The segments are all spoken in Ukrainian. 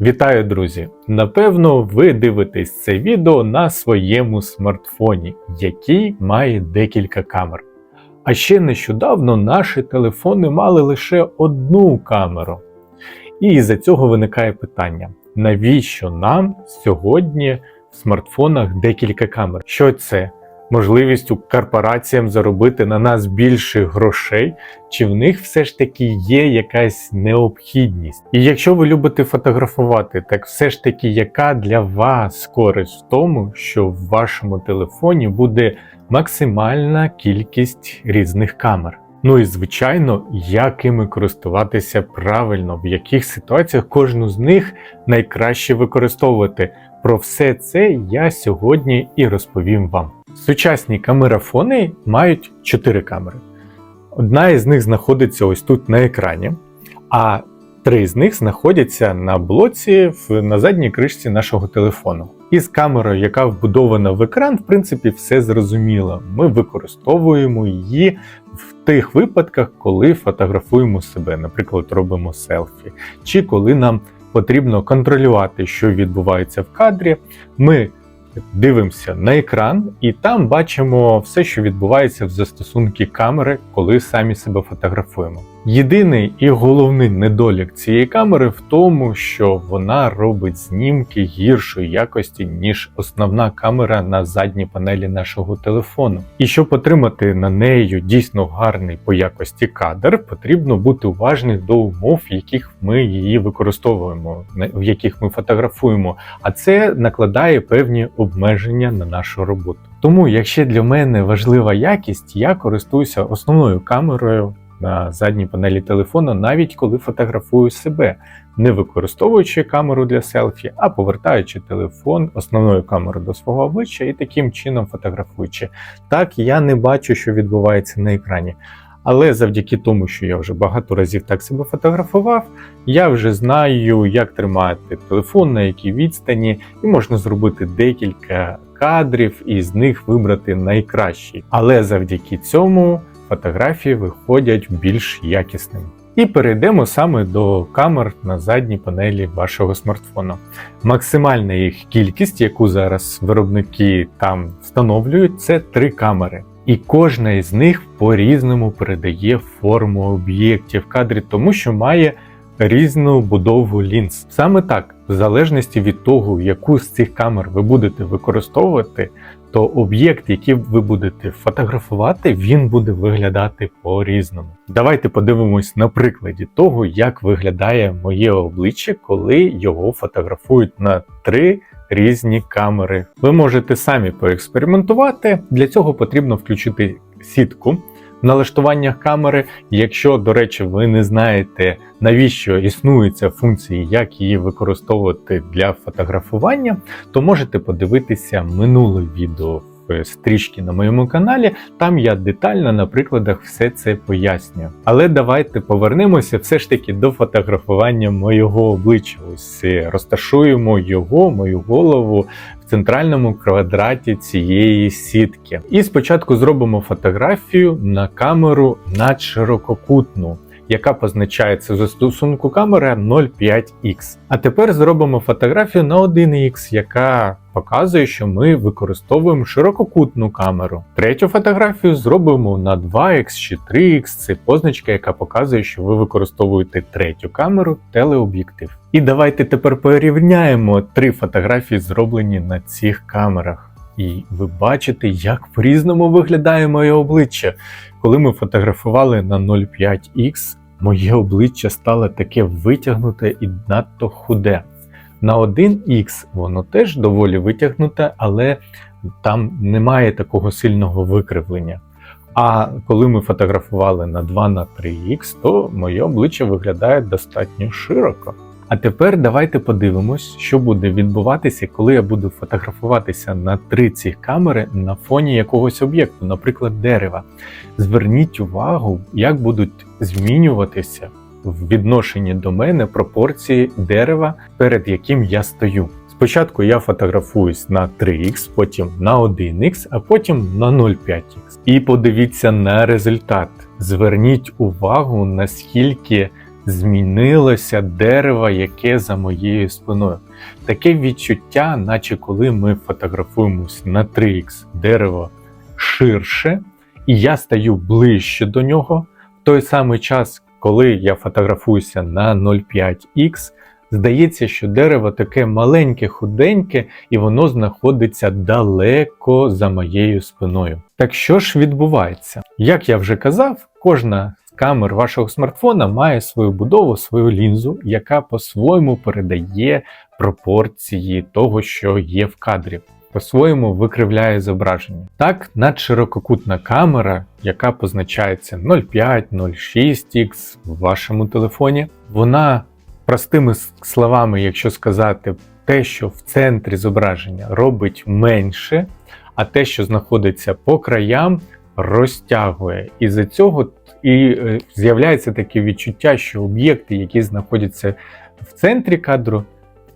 Вітаю, друзі! Напевно, ви дивитесь це відео на своєму смартфоні, який має декілька камер. А ще нещодавно наші телефони мали лише одну камеру. І із-за цього виникає питання: навіщо нам сьогодні в смартфонах декілька камер? Що це? Можливість у корпораціям заробити на нас більше грошей, чи в них все ж таки є якась необхідність? І якщо ви любите фотографувати, так все ж таки, яка для вас користь в тому, що в вашому телефоні буде максимальна кількість різних камер? Ну і звичайно, якими користуватися правильно, в яких ситуаціях кожну з них найкраще використовувати. Про все це я сьогодні і розповім вам. Сучасні камерафони мають 4 камери. Одна із них знаходиться ось тут на екрані, а три з них знаходяться на блоці на задній кришці нашого телефону. І з камерою, яка вбудована в екран, в принципі, все зрозуміло. Ми використовуємо її в тих випадках, коли фотографуємо себе, наприклад, робимо селфі, чи коли нам потрібно контролювати, що відбувається в кадрі. Ми дивимося на екран, і там бачимо все, що відбувається в застосунку камери, коли самі себе фотографуємо. Єдиний і головний недолік цієї камери в тому, що вона робить знімки гіршої якості, ніж основна камера на задній панелі нашого телефону. І щоб отримати на неї дійсно гарний по якості кадр, потрібно бути уважним до умов, в яких ми її використовуємо, в яких ми фотографуємо. А це накладає певні обмеження на нашу роботу. Тому, якщо для мене важлива якість, я користуюся основною камерою на задній панелі телефону, навіть коли фотографую себе, не використовуючи камеру для селфі, а повертаючи телефон, основною камерою до свого обличчя і таким чином фотографуючи. Так я не бачу, що відбувається на екрані. Але завдяки тому, що я вже багато разів так себе фотографував, я вже знаю, як тримати телефон, на якій відстані, і можна зробити декілька кадрів і з них вибрати найкращий. Але завдяки цьому фотографії виходять більш якісними. І перейдемо саме до камер на задній панелі вашого смартфону. Максимальна їх кількість, яку зараз виробники там встановлюють, це три камери. І кожна із них по-різному передає форму об'єктів в кадрі, тому що має різну будову лінз. Саме так, в залежності від того, яку з цих камер ви будете використовувати, то об'єкт, який ви будете фотографувати, він буде виглядати по-різному. Давайте подивимось на прикладі того, як виглядає моє обличчя, коли його фотографують на три різні камери. Ви можете самі поекспериментувати. Для цього потрібно включити сітку. В налаштуваннях камери, якщо, до речі, ви не знаєте, навіщо існує ця функція, як її використовувати для фотографування, то можете подивитися минуле відео в стрічці на моєму каналі. Там я детально на прикладах все це пояснюю. Але давайте повернемося все ж таки до фотографування моєго обличчя. Ось е, розташуємо його, мою голову в центральному квадраті цієї сітки. І спочатку зробимо фотографію на камеру надширококутну. Яка позначається в застосунку камери 0,5х. А тепер зробимо фотографію на 1х, яка показує, що ми використовуємо ширококутну камеру. Третю фотографію зробимо на 2х чи 3х. Це позначка, яка показує, що ви використовуєте третю камеру телеоб'єктив. І давайте тепер порівняємо три фотографії, зроблені на цих камерах. І ви бачите, як по-різному виглядає моє обличчя. Коли ми фотографували на 0,5х, моє обличчя стало таке витягнуте і надто худе. На 1х воно теж доволі витягнуте, але там немає такого сильного викривлення. А коли ми фотографували на 2 на 3х, то моє обличчя виглядає достатньо широко. А тепер давайте подивимось, що буде відбуватися, коли я буду фотографуватися на три ці камери на фоні якогось об'єкту, наприклад, дерева. Зверніть увагу, як будуть змінюватися в відношенні до мене пропорції дерева, перед яким я стою. Спочатку я фотографуюсь на 3х, потім на 1х, а потім на 0,5х. І подивіться на результат. Зверніть увагу, наскільки змінилося дерево, яке за моєю спиною. Таке відчуття, наче коли ми фотографуємось на 3х дерево ширше, і я стаю ближче до нього. В той самий час, коли я фотографуюся на 0,5х, здається, що дерево таке маленьке, худеньке, і воно знаходиться далеко за моєю спиною. Так що ж відбувається? Як я вже казав, кожна з камер вашого смартфона має свою будову, свою лінзу, яка по-своєму передає пропорції того, що є в кадрі. По-своєму викривляє зображення. Так, надширококутна камера, яка позначається 0,5, 0,6х в вашому телефоні, вона простими словами, якщо сказати, те, що в центрі зображення робить менше, а те, що знаходиться по краям, розтягує. І за цього і е, з'являється таке відчуття, що об'єкти, які знаходяться в центрі кадру,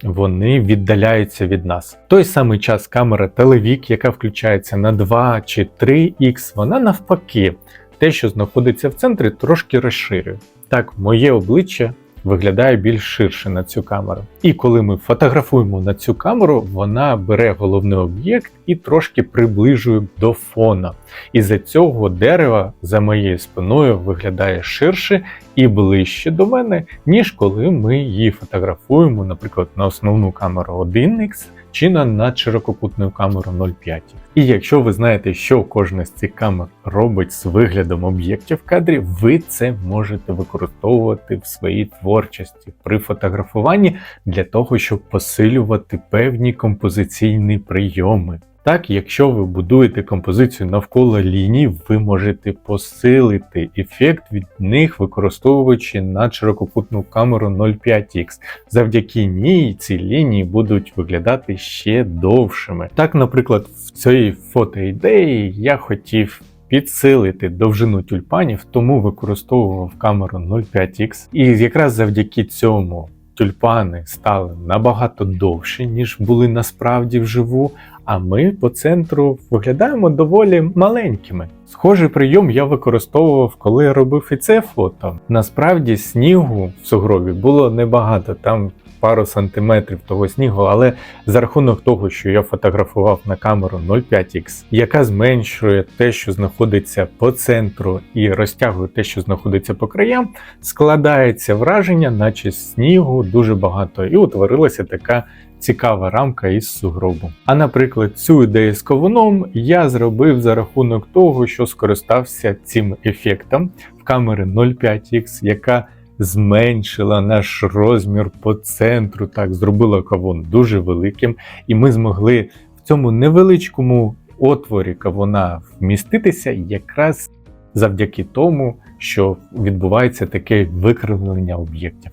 вони віддаляються від нас. Той самий час камера телевік, яка включається на 2 чи 3х, вона навпаки, те, що знаходиться в центрі, трошки розширює. Так, моє обличчя виглядає більш ширше на цю камеру. І коли ми фотографуємо на цю камеру, вона бере головний об'єкт і трошки приближує до фона. І за цього дерева за моєю спиною виглядає ширше і ближче до мене, ніж коли ми її фотографуємо, наприклад, на основну камеру 1х чи над ширококутною камерою 0,5. І якщо ви знаєте, що кожна з цих камер робить з виглядом об'єктів в кадрі, ви це можете використовувати в своїй творчості при фотографуванні для того, щоб посилювати певні композиційні прийоми. Так, якщо ви будуєте композицію навколо ліній, ви можете посилити ефект від них, використовуючи надширококутну камеру 0,5х. Завдяки ній ці лінії будуть виглядати ще довшими. Так, наприклад, в цій фотоідеї я хотів підсилити довжину тюльпанів, тому використовував камеру 0,5х. І якраз завдяки цьому тюльпани стали набагато довші, ніж були насправді вживу. А ми по центру виглядаємо доволі маленькими. Схожий прийом я використовував, коли робив і це фото. Насправді снігу в сугробі було небагато, там пару сантиметрів того снігу, але за рахунок того, що я фотографував на камеру 0,5х, яка зменшує те, що знаходиться по центру, і розтягує те, що знаходиться по краям, складається враження, наче снігу дуже багато, і утворилася така. Цікава рамка із сугробу. А наприклад, цю ідею з ковуном я зробив за рахунок того, що скористався цим ефектом в камери 0,5х, яка зменшила наш розмір по центру, так зробила кавун дуже великим, і ми змогли в цьому невеличкому отворі кавуна вміститися якраз завдяки тому, що відбувається таке викривлення об'єктів.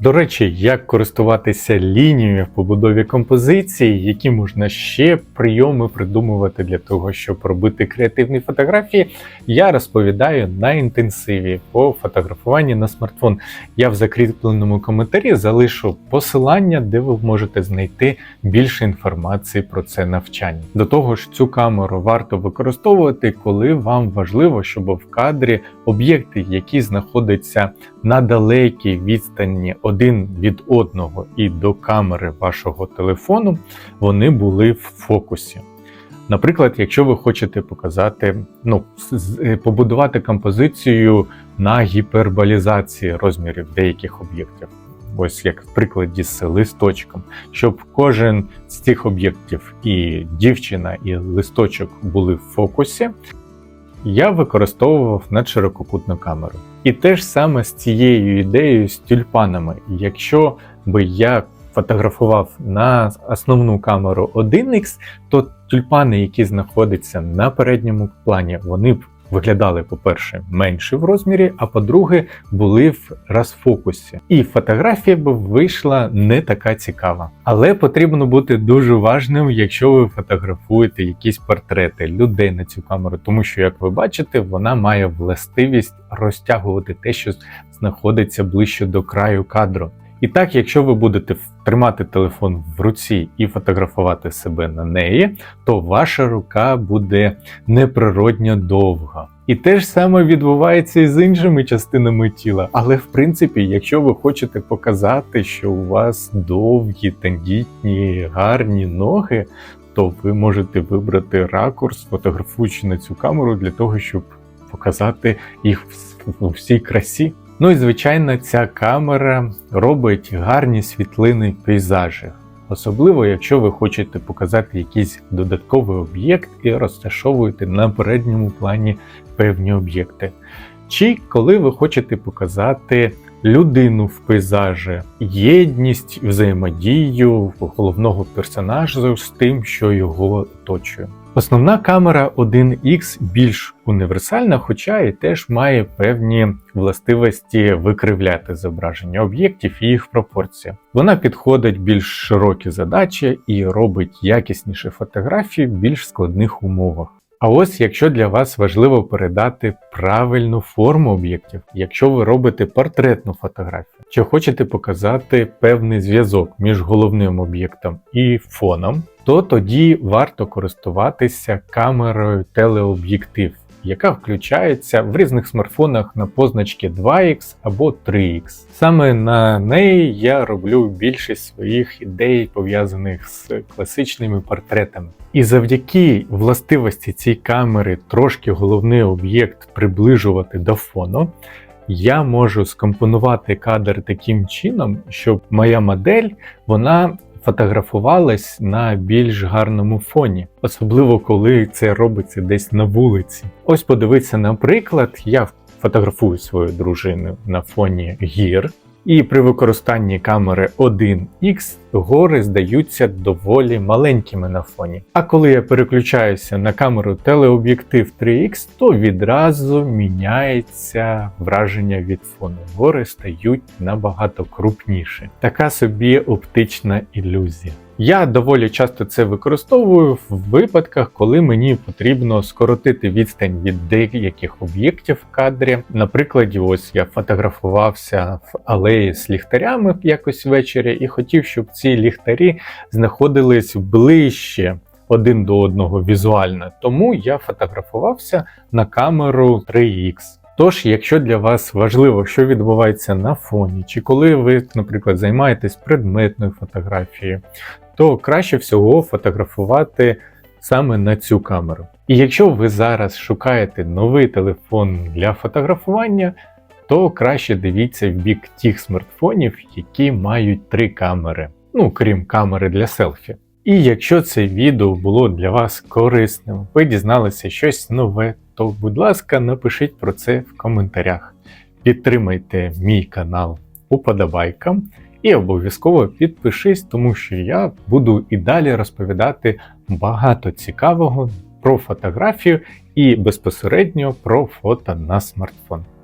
До речі, як користуватися лінією в побудові композиції, які можна ще прийоми придумувати для того, щоб робити креативні фотографії, я розповідаю на інтенсиві по фотографуванні на смартфон. Я в закріпленому коментарі залишу посилання, де ви можете знайти більше інформації про це навчання. До того ж, цю камеру варто використовувати, коли вам важливо, щоб в кадрі об'єкти, які знаходяться на далекій відстані один від одного і до камери вашого телефону, вони були в фокусі. Наприклад, якщо ви хочете показати, ну, е, побудувати композицію на гіперболізації розмірів деяких об'єктів, ось як в прикладі з листочком, щоб кожен з цих об'єктів, і дівчина, і листочок були в фокусі, я використовував надширококутну камеру. І те ж саме з цією ідеєю з тюльпанами. Якщо би я фотографував на основну камеру 1х, то тюльпани, які знаходяться на передньому плані, вони б виглядали, по-перше, менше в розмірі, а по-друге, були в розфокусі. І фотографія б вийшла не така цікава. Але потрібно бути дуже уважним, якщо ви фотографуєте якісь портрети людей на цю камеру, тому що, як ви бачите, вона має властивість розтягувати те, що знаходиться ближче до краю кадру. І так, якщо ви будете тримати телефон в руці і фотографувати себе на неї, то ваша рука буде неприродньо довга. І те ж саме відбувається і з іншими частинами тіла. Але в принципі, якщо ви хочете показати, що у вас довгі, тендітні, гарні ноги, то ви можете вибрати ракурс, фотографуючи на цю камеру для того, щоб показати їх у всій красі. Ну і звичайно, ця камера робить гарні світлини пейзажі. Особливо, якщо ви хочете показати якийсь додатковий об'єкт і розташовуєте на передньому плані певні об'єкти. Чи коли ви хочете показати людину в пейзажі, єдність, взаємодію головного персонажа з тим, що його оточує. Основна камера 1X більш універсальна, хоча і теж має певні властивості викривляти зображення об'єктів і їх пропорції. Вона підходить більш широкі задачі і робить якісніші фотографії в більш складних умовах. А ось якщо для вас важливо передати правильну форму об'єктів, якщо ви робите портретну фотографію, чи хочете показати певний зв'язок між головним об'єктом і фоном, то тоді варто користуватися камерою телеоб'єктив, яка включається в різних смартфонах на позначки 2X або 3X. Саме на неї я роблю більшість своїх ідей, пов'язаних з класичними портретами. І завдяки властивості цієї камери трошки головний об'єкт приближувати до фону. Я можу скомпонувати кадр таким чином, щоб моя модель вона фотографувалась на більш гарному фоні, особливо коли це робиться десь на вулиці. Ось подивіться, наприклад, я фотографую свою дружину на фоні гір. І при використанні камери 1X гори здаються доволі маленькими на фоні. А коли я переключаюся на камеру телеоб'єктив 3X, то відразу міняється враження від фону. Гори стають набагато крупніші. Така собі оптична ілюзія. Я доволі часто це використовую в випадках, коли мені потрібно скоротити відстань від деяких об'єктів в кадрі. Наприклад, ось я фотографувався в алеї з ліхтарями якось ввечері і хотів, щоб ці ліхтарі знаходились ближче один до одного візуально. Тому я фотографувався на камеру 3X. Тож, якщо для вас важливо, що відбувається на фоні, чи коли ви, наприклад, займаєтесь предметною фотографією, то краще всього фотографувати саме на цю камеру. І якщо ви зараз шукаєте новий телефон для фотографування, то краще дивіться в бік тих смартфонів, які мають три камери, ну крім камери для селфі. І якщо це відео було для вас корисним, ви дізналися щось нове, то будь ласка, напишіть про це в коментарях. Підтримайте мій канал уподобайкам і обов'язково підпишись, тому що я буду і далі розповідати багато цікавого про фотографію і безпосередньо про фото на смартфон.